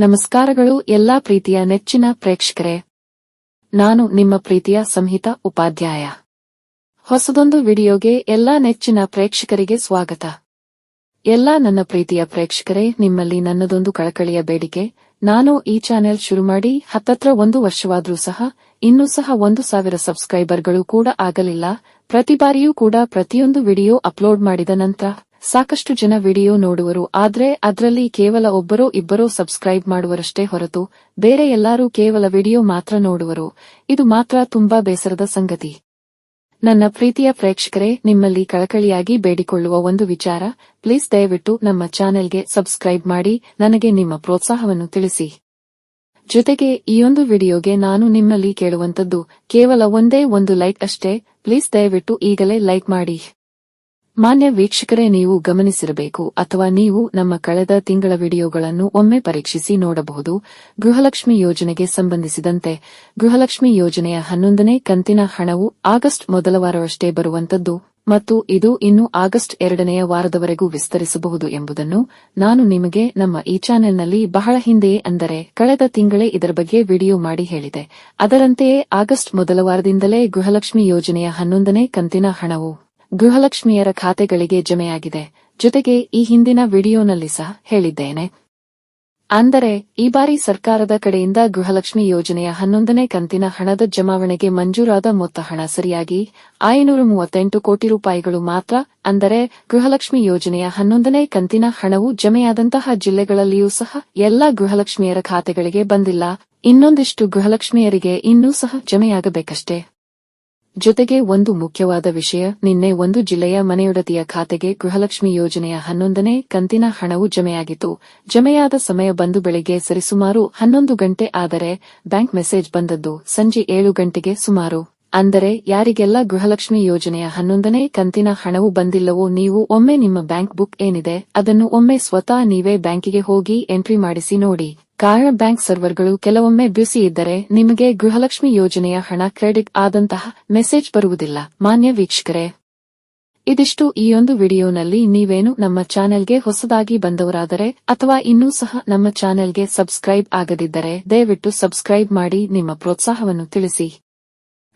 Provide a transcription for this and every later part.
ನಮಸ್ಕಾರಗಳು ಎಲ್ಲಾ ಪ್ರೀತಿಯ ನೆಚ್ಚಿನ ಪ್ರೇಕ್ಷಕರೇ. ನಾನು ನಿಮ್ಮ ಪ್ರೀತಿಯ ಸಂಹಿತ ಉಪಾಧ್ಯಾಯ. ಹೊಸದೊಂದು ವಿಡಿಯೋಗೆ ಎಲ್ಲಾ ನೆಚ್ಚಿನ ಪ್ರೇಕ್ಷಕರಿಗೆ ಸ್ವಾಗತ. ಎಲ್ಲಾ ನನ್ನ ಪ್ರೀತಿಯ ಪ್ರೇಕ್ಷಕರೇ, ನಿಮ್ಮಲ್ಲಿ ನನ್ನದೊಂದು ಕಳಕಳಿಯ ಬೇಡಿಕೆ, ನಾನು ಈ ಚಾನೆಲ್ ಶುರು ಮಾಡಿ ಹತ್ತತ್ರ ಒಂದು ವರ್ಷವಾದರೂ ಸಹ, ಇನ್ನೂ ಸಹ ಒಂದು ಸಾವಿರ ಸಬ್ಸ್ಕ್ರೈಬರ್ಗಳು ಕೂಡ ಆಗಲಿಲ್ಲ, ಪ್ರತಿ ಬಾರಿಯೂ ಕೂಡ ಪ್ರತಿಯೊಂದು ವಿಡಿಯೋ ಅಪ್ಲೋಡ್ ಮಾಡಿದ ನಂತರ ಸಾಕಷ್ಟು ಜನ ವಿಡಿಯೋ ನೋಡುವರು, ಆದರೆ ಅದರಲ್ಲಿ ಕೇವಲ ಒಬ್ಬರೋ ಇಬ್ಬರೋ ಸಬ್ಸ್ಕ್ರೈಬ್ ಮಾಡುವರಷ್ಟೇ ಹೊರತು ಬೇರೆ ಎಲ್ಲರೂ ಕೇವಲ ವಿಡಿಯೋ ಮಾತ್ರ ನೋಡುವರು. ಇದು ಮಾತ್ರ ತುಂಬಾ ಬೇಸರದ ಸಂಗತಿ. ನನ್ನ ಪ್ರೀತಿಯ ಪ್ರೇಕ್ಷಕರೇ, ನಿಮ್ಮಲ್ಲಿ ಕಳಕಳಿಯಾಗಿ ಬೇಡಿಕೊಳ್ಳುವ ಒಂದು ವಿಚಾರ, ಪ್ಲೀಸ್ ದಯವಿಟ್ಟು ನಮ್ಮ ಚಾನೆಲ್ಗೆ ಸಬ್ಸ್ಕ್ರೈಬ್ ಮಾಡಿ, ನನಗೆ ನಿಮ್ಮ ಪ್ರೋತ್ಸಾಹವನ್ನು ತಿಳಿಸಿ. ಜೊತೆಗೆ, ಈ ಒಂದು ವಿಡಿಯೋಗೆ ನಾನು ನಿಮ್ಮಲ್ಲಿ ಕೇಳುವಂತದ್ದು ಕೇವಲ ಒಂದೇ ಒಂದು ಲೈಕ್ ಅಷ್ಟೇ, ಪ್ಲೀಸ್ ದಯವಿಟ್ಟು ಈಗಲೇ ಲೈಕ್ ಮಾಡಿ. ಮಾನ್ಯ ವೀಕ್ಷಕರೇ, ನೀವು ಗಮನಿಸಿರಬೇಕು ಅಥವಾ ನೀವು ನಮ್ಮ ಕಳೆದ ತಿಂಗಳ ವಿಡಿಯೋಗಳನ್ನು ಒಮ್ಮೆ ಪರೀಕ್ಷಿಸಿ ನೋಡಬಹುದು. ಗೃಹಲಕ್ಷ್ಮಿ ಯೋಜನೆಗೆ ಸಂಬಂಧಿಸಿದಂತೆ ಗೃಹಲಕ್ಷ್ಮಿ ಯೋಜನೆಯ ಹನ್ನೊಂದನೇ ಕಂತಿನ ಹಣವು ಆಗಸ್ಟ್ ಮೊದಲ ವಾರವಷ್ಟೇ ಬರುವಂತದ್ದು ಮತ್ತು ಇದು ಇನ್ನು ಆಗಸ್ಟ್ ಎರಡನೆಯ ವಾರದವರೆಗೂ ವಿಸ್ತರಿಸಬಹುದು ಎಂಬುದನ್ನು ನಾನು ನಿಮಗೆ ನಮ್ಮ ಈ ಚಾನೆಲ್ನಲ್ಲಿ ಬಹಳ ಹಿಂದೆಯೇ ಅಂದರೆ ಕಳೆದ ತಿಂಗಳೇ ಇದರ ಬಗ್ಗೆ ವಿಡಿಯೋ ಮಾಡಿ ಹೇಳಿದೆ. ಅದರಂತೆಯೇ ಆಗಸ್ಟ್ ಮೊದಲ ವಾರದಿಂದಲೇ ಗೃಹಲಕ್ಷ್ಮಿ ಯೋಜನೆಯ ಹನ್ನೊಂದನೇ ಕಂತಿನ ಹಣವು ಗೃಹಲಕ್ಷ್ಮಿಯರ ಖಾತೆಗಳಿಗೆ ಜಮೆಯಾಗಿದೆ. ಜೊತೆಗೆ ಈ ಹಿಂದಿನ ವಿಡಿಯೋನಲ್ಲಿ ಸಹ ಹೇಳಿದ್ದೇನೆ. ಅಂದರೆ, ಈ ಬಾರಿ ಸರ್ಕಾರದ ಕಡೆಯಿಂದ ಗೃಹಲಕ್ಷ್ಮಿ ಯೋಜನೆಯ ಹನ್ನೊಂದನೇ ಕಂತಿನ ಹಣದ ಜಮಾವಣೆಗೆ ಮಂಜೂರಾದ ಮೊತ್ತ ಹಣ ಸರಿಯಾಗಿ ಐನೂರ ಮೂವತ್ತೆಂಟು ಕೋಟಿ ರೂಪಾಯಿಗಳು ಮಾತ್ರ, ಅಂದರೆ ಗೃಹಲಕ್ಷ್ಮಿ ಯೋಜನೆಯ ಹನ್ನೊಂದನೇ ಕಂತಿನ ಹಣವು ಜಮೆಯಾದಂತಹ ಜಿಲ್ಲೆಗಳಲ್ಲಿಯೂ ಸಹ ಎಲ್ಲಾ ಗೃಹಲಕ್ಷ್ಮಿಯರ ಖಾತೆಗಳಿಗೆ ಬಂದಿಲ್ಲ. ಇನ್ನೊಂದಿಷ್ಟು ಗೃಹಲಕ್ಷ್ಮಿಯರಿಗೆ ಇನ್ನೂ ಸಹ ಜಮೆಯಾಗಬೇಕಷ್ಟೇ. ಜೊತೆಗೆ ಒಂದು ಮುಖ್ಯವಾದ ವಿಷಯ, ನಿನ್ನೆ ಒಂದು ಜಿಲ್ಲೆಯ ಮನೆಯೊಡತಿಯ ಖಾತೆಗೆ ಗೃಹಲಕ್ಷ್ಮಿ ಯೋಜನೆಯ ಹನ್ನೊಂದನೇ ಕಂತಿನ ಹಣವು ಜಮೆಯಾಗಿತ್ತು. ಜಮೆಯಾದ ಸಮಯ ಬಂದು ಬೆಳಿಗ್ಗೆ ಸರಿಸುಮಾರು ಹನ್ನೊಂದು ಗಂಟೆ ಆದರೆ ಬ್ಯಾಂಕ್ ಮೆಸೇಜ್ ಬಂದದ್ದು ಸಂಜೆ ಏಳು ಗಂಟೆಗೆ ಸುಮಾರು. ಅಂದರೆ ಯಾರಿಗೆಲ್ಲ ಗೃಹಲಕ್ಷ್ಮಿ ಯೋಜನೆಯ ಹನ್ನೊಂದನೇ ಕಂತಿನ ಹಣವು ಬಂದಿಲ್ಲವೋ ನೀವು ಒಮ್ಮೆ ನಿಮ್ಮ ಬ್ಯಾಂಕ್ ಬುಕ್ ಏನಿದೆ ಅದನ್ನು ಒಮ್ಮೆ ಸ್ವತಃ ನೀವೇ ಬ್ಯಾಂಕಿಗೆ ಹೋಗಿ ಎಂಟ್ರಿ ಮಾಡಿಸಿ ನೋಡಿ. ಕಾರಣ ಬ್ಯಾಂಕ್ ಸರ್ವರ್ಗಳು ಕೆಲವೊಮ್ಮೆ ಬ್ಯುಸಿ ಇದ್ದರೆ ನಿಮಗೆ ಗೃಹಲಕ್ಷ್ಮಿ ಯೋಜನೆಯ ಹಣ ಕ್ರೆಡಿಟ್ ಆದಂತಹ ಮೆಸೇಜ್ ಬರುವುದಿಲ್ಲ. ಮಾನ್ಯ ವೀಕ್ಷಕರೇ, ಇದಿಷ್ಟು ಈ ಒಂದು ವಿಡಿಯೋನಲ್ಲಿ. ನೀವೇನು ನಮ್ಮ ಚಾನೆಲ್ಗೆ ಹೊಸದಾಗಿ ಬಂದವರಾದರೆ ಅಥವಾ ಇನ್ನೂ ಸಹ ನಮ್ಮ ಚಾನೆಲ್ಗೆ ಸಬ್ಸ್ಕ್ರೈಬ್ ಆಗದಿದ್ದರೆ, ದಯವಿಟ್ಟು ಸಬ್ಸ್ಕ್ರೈಬ್ ಮಾಡಿ. ನಿಮ್ಮ ಪ್ರೋತ್ಸಾಹವನ್ನು ತಿಳಿಸಿ.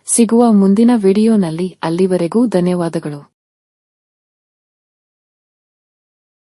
ಸಿಗುವ ಮುಂದಿನ ವಿಡಿಯೋನಲ್ಲಿ ಅಲ್ಲಿವರೆಗೂ ಧನ್ಯವಾದಗಳು.